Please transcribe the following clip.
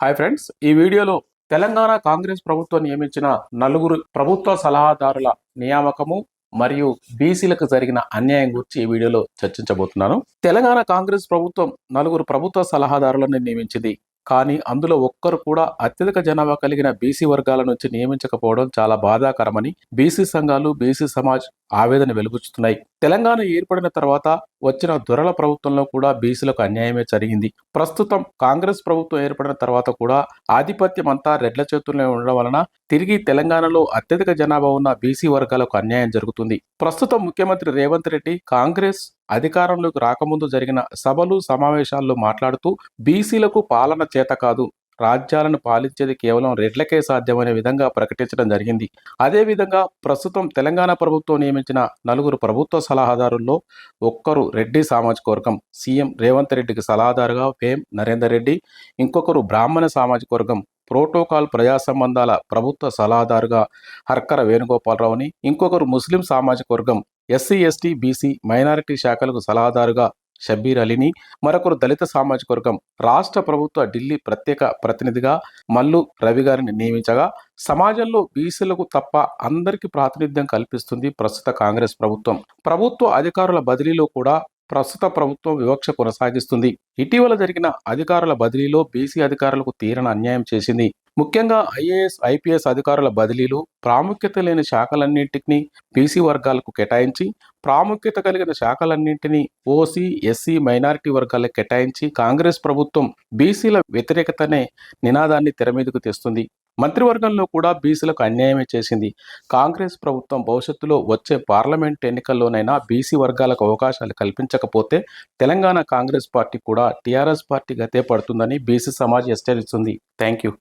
Hi friends ఈ వీడియోలో తెలంగాణ కాంగ్రెస్ ప్రభుత్వం నియమించిన నలుగురు ప్రభుత్వ సలహాదారుల నియామకము మరియు బీసీలకు జరిగిన అన్యాయం గురించి ఈ వీడియోలో చర్చించబోతున్నాను. తెలంగాణ కాంగ్రెస్ ప్రభుత్వం నలుగురు ప్రభుత్వ సలహాదారులను నియమించింది. కానీ అందులో ఒక్కరు కూడా అత్యధిక జనాభా కలిగిన బీసీ వర్గాల నుంచి నియమించకపోవడం చాలా బాధాకరమని బీసీ సంఘాలు బీసీ సమాజ్ ఆవేదన వెలుగుచుతున్నాయి తెలంగాణ ఏర్పడిన తర్వాత వచ్చిన దొరల ప్రభుత్వంలో కూడా బీసీలకు అన్యాయమే జరిగింది. ప్రస్తుతం కాంగ్రెస్ ప్రభుత్వం ఏర్పడిన తర్వాత కూడా ఆధిపత్యం అంతా రెడ్ల చేతుల్లో ఉండడం వలన తిరిగి తెలంగాణలో అత్యధిక జనాభా ఉన్న బీసీ వర్గాలకు అన్యాయం జరుగుతుంది. ప్రస్తుతం ముఖ్యమంత్రి రేవంత్ రెడ్డి కాంగ్రెస్ అధికారంలోకి రాకముందు జరిగిన సభలు సమావేశాల్లో మాట్లాడుతూ బీసీలకు పాలన చేత కాదు రాజ్యాలను పాలించేది కేవలం రెడ్లకే సాధ్యమనే విధంగా ప్రకటించడం జరిగింది. అదేవిధంగా ప్రస్తుతం తెలంగాణ ప్రభుత్వం నియమించిన నలుగురు ప్రభుత్వ సలహాదారుల్లో ఒక్కరు రెడ్డి సామాజిక వర్గం సీఎం రేవంత్ రెడ్డికి సలహాదారుగా వేం నరేందర్ రెడ్డి ఇంకొకరు బ్రాహ్మణ సామాజిక వర్గం ప్రోటోకాల్ ప్రజా సంబంధాల ప్రభుత్వ సలహాదారుగా హర్కర వేణుగోపాలరావుని ఇంకొకరు ముస్లిం సామాజిక వర్గం ఎస్సీ ఎస్టీ బీసీ మైనారిటీ శాఖలకు సలహాదారుగా షబ్బీర్ అలీని మరొకరు దళిత సామాజిక వర్గం. రాష్ట్ర ప్రభుత్వ ఢిల్లీ ప్రత్యేక ప్రతినిధిగా మల్లు రవి గారిని నియమించగా సమాజంలో బీసీలకు తప్ప అందరికీ ప్రాతినిధ్యం కల్పిస్తుంది ప్రస్తుత కాంగ్రెస్ ప్రభుత్వం. ప్రభుత్వ అధికారుల బదిలీలో కూడా ప్రస్తుత ప్రభుత్వం వివక్ష కొనసాగిస్తుంది. ఇటీవల జరిగిన అధికారుల బదిలీలో బీసీ అధికారులకు తీరని అన్యాయం చేసింది ముఖ్యంగా ఐఏఎస్ ఐపీఎస్ అధికారుల బదిలీలు ప్రాముఖ్యత లేని శాఖలన్నింటినీ బీసీ వర్గాలకు కేటాయించి ప్రాముఖ్యత కలిగిన శాఖలన్నింటినీ ఓసీ ఎస్సీ మైనారిటీ వర్గాలకు కేటాయించి కాంగ్రెస్ ప్రభుత్వం బీసీల వ్యతిరేకతనే నినాదాన్ని తెరమీదకు తెస్తుంది. మంత్రివర్గంలో కూడా బీసీలకు అన్యాయమే చేసింది. కాంగ్రెస్ ప్రభుత్వం భవిష్యత్తులో వచ్చే పార్లమెంట్ ఎన్నికల్లోనైనా బీసీ వర్గాలకు అవకాశాలు కల్పించకపోతే తెలంగాణ కాంగ్రెస్ పార్టీ కూడా టీఆర్ఎస్ పార్టీ గతే పడుతుందని బీసీ సమాజ్ హెచ్చరిస్తుంది. Thank you